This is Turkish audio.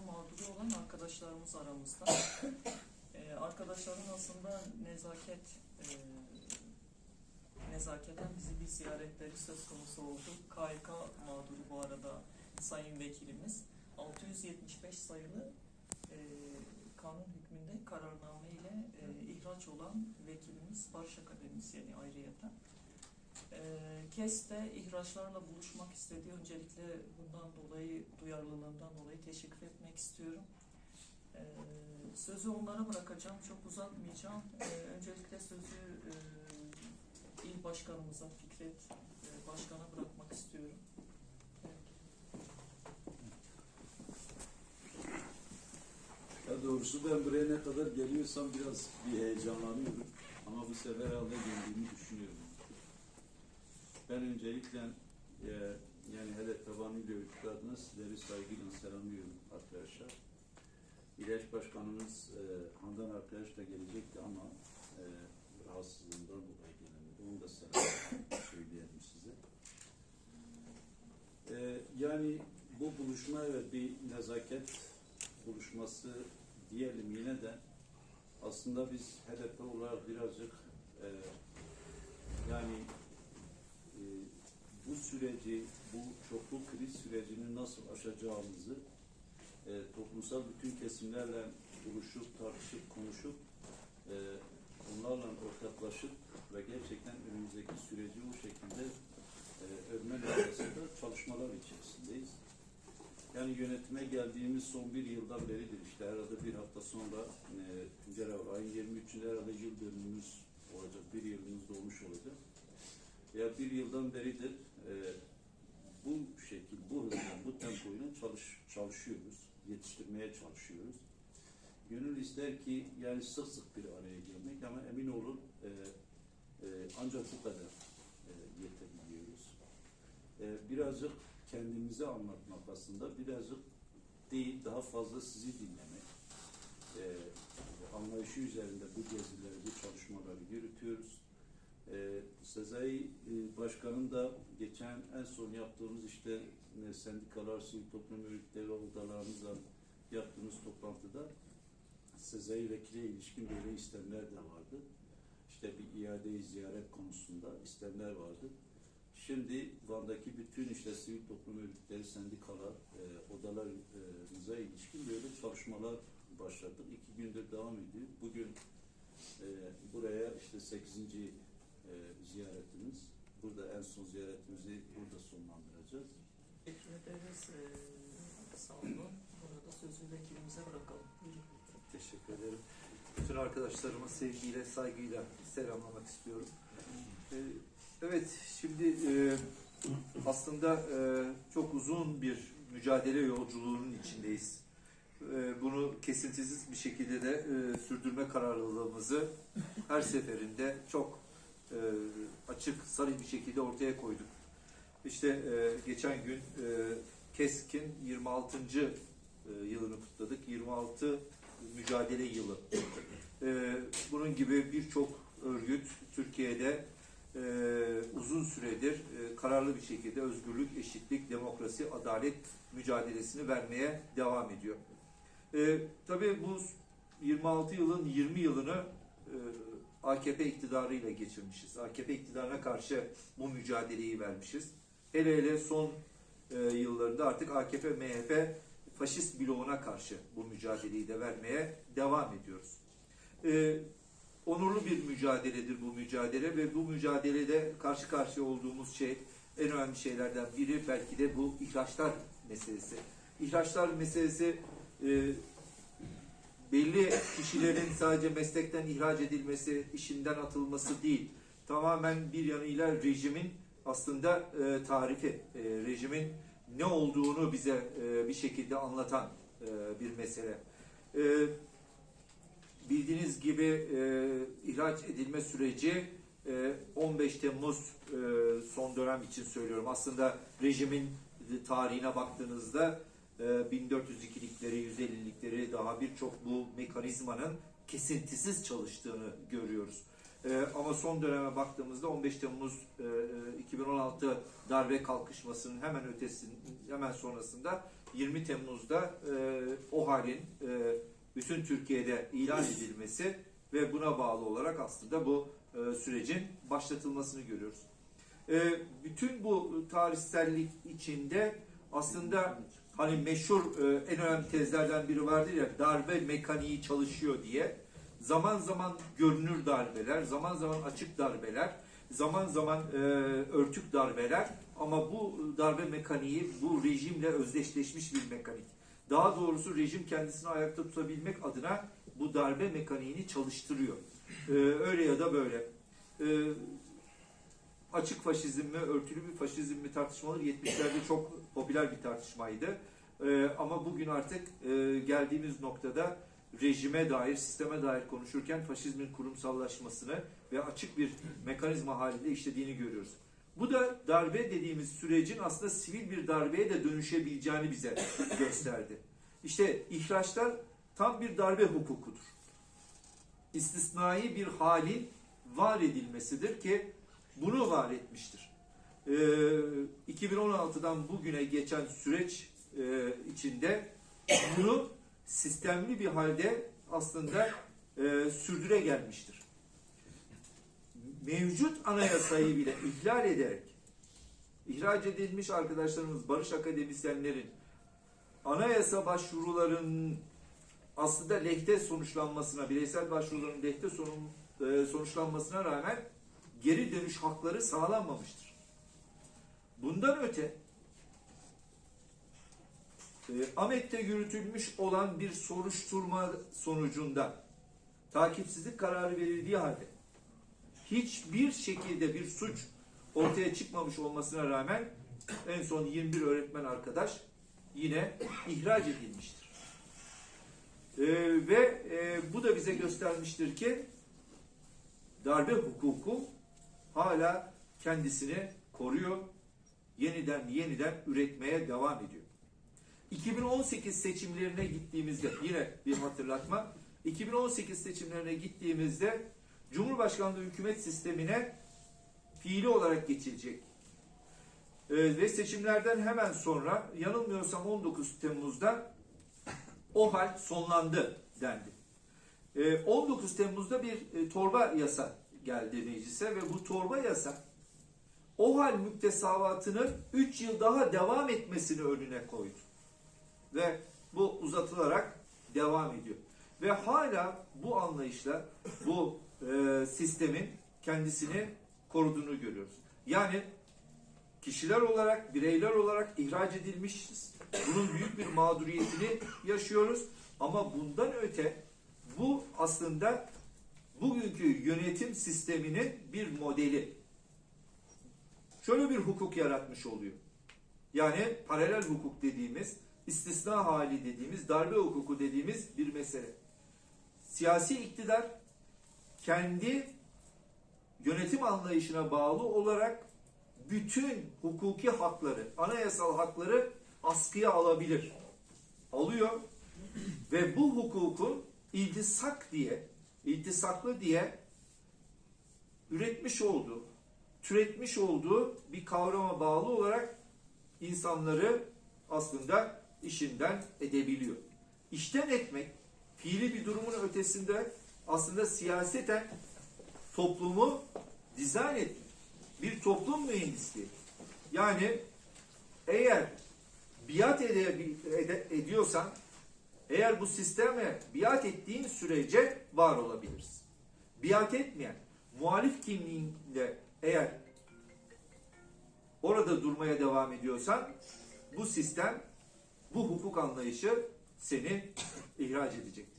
mağduru olan arkadaşlarımız aramızda. Ee, arkadaşların aslında nezaket e, nezaketen bizi bir ziyaretleri söz konusu oldu. KYK mağduru bu arada sayın vekilimiz. 675 sayılı e, kanun hükmünde kararname ile e, ihraç olan vekilimiz Barış Akademisyeni ayrıyeten. E, KES de ihraçlarla buluşmak istedi. Öncelikle bundan dolayı, duyarlılığından dolayı teşekkür etmek istiyorum. E, sözü onlara bırakacağım, çok uzatmayacağım. E, öncelikle sözü e, il başkanımıza, Fikret e, Başkan'a bırakmak istiyorum. Ya doğrusu ben buraya ne kadar geliyorsam biraz bir heyecanlanıyorum. Ama bu sefer herhalde geldiğimi düşünüyorum. Ben öncelikle e, yani hedef tabanıyla örgütü adına sizleri saygıyla selamlıyorum arkadaşlar. İlaç Başkanımız e, Handan arkadaş da gelecekti ama e, rahatsızlığından dolayı gelemedi. Onu da selam söyleyelim size. E, yani bu buluşma evet bir nezaket buluşması diyelim yine de aslında biz HDP olarak birazcık e, yani süreci, bu çoklu kriz sürecini nasıl aşacağımızı e, toplumsal bütün kesimlerle buluşup, tartışıp, konuşup e, onlarla ortaklaşıp ve gerçekten önümüzdeki süreci o şekilde e, örme noktasında çalışmalar içerisindeyiz. Yani yönetime geldiğimiz son bir yıldan beridir işte herhalde bir hafta sonra e, Tuncel ayın 23'ünde herhalde yıl dönümümüz olacak, bir yılımız dolmuş olacak. Ya bir yıldan beridir e, bu şekil, bu hızla, bu tempoyla çalış, çalışıyoruz, yetiştirmeye çalışıyoruz. Gönül ister ki yani sık sık bir araya gelmek ama emin olun e, e, ancak bu kadar e, yetebiliyoruz. E, birazcık kendimizi anlatmak aslında birazcık değil daha fazla sizi dinlemek e, anlayışı üzerinde bu gezileri, bu çalışmaları yürütüyoruz. E, Sezai e, Başkan'ın da geçen en son yaptığımız işte e, sendikalar, sivil toplum örgütleri odalarımızla yaptığımız toplantıda Sezai Vekil'e ilişkin böyle istemler de vardı. İşte bir iade ziyaret konusunda istemler vardı. Şimdi Van'daki bütün işte sivil toplum örgütleri, sendikalar, e, odalarımıza ilişkin böyle çalışmalar başladık. İki gündür devam ediyor. Bugün e, buraya işte 8. E, ziyaretimiz. Burada en son ziyaretimizi burada sonlandıracağız. Teşekkür ederiz. Ee, sağ olun. Burada sözü vekilimize bırakalım. Buyurun. Teşekkür ederim. Bütün arkadaşlarıma sevgiyle, saygıyla selamlamak istiyorum. Ee, Evet, şimdi e, aslında e, çok uzun bir mücadele yolculuğunun içindeyiz. E, Bunu kesintisiz bir şekilde de e, sürdürme kararlılığımızı her seferinde çok e, açık, sarı bir şekilde ortaya koyduk. İşte e, geçen gün e, KESK'in 26. e, yılını kutladık. 26 mücadele yılı. E, bunun gibi birçok örgüt Türkiye'de e, uzun süredir e, kararlı bir şekilde özgürlük, eşitlik, demokrasi, adalet mücadelesini vermeye devam ediyor. E, tabii bu 26 yılın 20 yılını e, AKP iktidarıyla geçirmişiz. AKP iktidarına karşı bu mücadeleyi vermişiz. Hele hele son e, yıllarında artık AKP, MHP faşist bloğuna karşı bu mücadeleyi de vermeye devam ediyoruz. E, onurlu bir mücadeledir bu mücadele ve bu mücadelede karşı karşıya olduğumuz şey en önemli şeylerden biri belki de bu ihraçlar meselesi. İhraçlar meselesi e, belli kişilerin sadece meslekten ihraç edilmesi, işinden atılması değil. Tamamen bir yanıyla rejimin aslında e, tarifi, e, rejimin ne olduğunu bize e, bir şekilde anlatan e, bir mesele. E, bildiğiniz gibi e, ihraç edilme süreci e, 15 Temmuz e, son dönem için söylüyorum. Aslında rejimin tarihine baktığınızda e, 1402'likleri, 150'likleri daha birçok bu mekanizmanın kesintisiz çalıştığını görüyoruz. E, ama son döneme baktığımızda 15 Temmuz e, e, 2016 darbe kalkışmasının hemen ötesinin hemen sonrasında 20 Temmuz'da e, o halin e, bütün Türkiye'de ilan edilmesi ve buna bağlı olarak aslında bu e, sürecin başlatılmasını görüyoruz. E, bütün bu tarihsellik içinde aslında hani meşhur e, en önemli tezlerden biri vardır ya darbe mekaniği çalışıyor diye. Zaman zaman görünür darbeler, zaman zaman açık darbeler, zaman zaman e, örtük darbeler ama bu darbe mekaniği bu rejimle özdeşleşmiş bir mekanik. Daha doğrusu rejim kendisini ayakta tutabilmek adına bu darbe mekaniğini çalıştırıyor. E, öyle ya da böyle. E, açık faşizm mi, örtülü bir faşizm mi tartışmaları 70'lerde çok popüler bir tartışmaydı. Ee, ama bugün artık e, geldiğimiz noktada rejime dair, sisteme dair konuşurken faşizmin kurumsallaşmasını ve açık bir mekanizma halinde işlediğini görüyoruz. Bu da darbe dediğimiz sürecin aslında sivil bir darbeye de dönüşebileceğini bize gösterdi. İşte ihraçlar tam bir darbe hukukudur. İstisnai bir halin var edilmesidir ki bunu var etmiştir. Ee, 2016'dan bugüne geçen süreç e, içinde bunu sistemli bir halde aslında e, sürdüre gelmiştir. Mevcut anayasayı bile ihlal ederek ihraç edilmiş arkadaşlarımız, barış akademisyenlerin anayasa başvurularının aslında lehte sonuçlanmasına, bireysel başvuruların lehte e, sonuçlanmasına rağmen geri dönüş hakları sağlanmamıştır. Bundan öte e, Ahmet'te yürütülmüş olan bir soruşturma sonucunda takipsizlik kararı verildiği halde hiçbir şekilde bir suç ortaya çıkmamış olmasına rağmen en son 21 öğretmen arkadaş yine ihraç edilmiştir. E, ve e, bu da bize göstermiştir ki darbe hukuku hala kendisini koruyor, yeniden yeniden üretmeye devam ediyor. 2018 seçimlerine gittiğimizde yine bir hatırlatma. 2018 seçimlerine gittiğimizde Cumhurbaşkanlığı hükümet sistemine fiili olarak geçilecek. Ee, ve seçimlerden hemen sonra yanılmıyorsam 19 Temmuz'da o hal sonlandı dendi. Ee, 19 Temmuz'da bir e, torba yasa geldi meclise ve bu torba yasa o hal müktesavatının 3 yıl daha devam etmesini önüne koydu. Ve bu uzatılarak devam ediyor. Ve hala bu anlayışla bu e, sistemin kendisini koruduğunu görüyoruz. Yani kişiler olarak, bireyler olarak ihraç edilmişiz. Bunun büyük bir mağduriyetini yaşıyoruz. Ama bundan öte bu aslında bugünkü yönetim sisteminin bir modeli. Şöyle bir hukuk yaratmış oluyor. Yani paralel hukuk dediğimiz, istisna hali dediğimiz, darbe hukuku dediğimiz bir mesele. Siyasi iktidar kendi yönetim anlayışına bağlı olarak bütün hukuki hakları, anayasal hakları askıya alabilir. Alıyor ve bu hukukun iltisak diye, iltisaklı diye üretmiş olduğu, türetmiş olduğu bir kavrama bağlı olarak insanları aslında işinden edebiliyor. İşten etmek, fiili bir durumun ötesinde aslında siyaseten toplumu dizayn etmek. Bir toplum mühendisliği. Yani eğer biat ede, ede- ediyorsan eğer bu sisteme biat ettiğin sürece var olabilirsin. Biat etmeyen, muhalif kimliğinde eğer orada durmaya devam ediyorsan bu sistem, bu hukuk anlayışı seni ihraç edecek.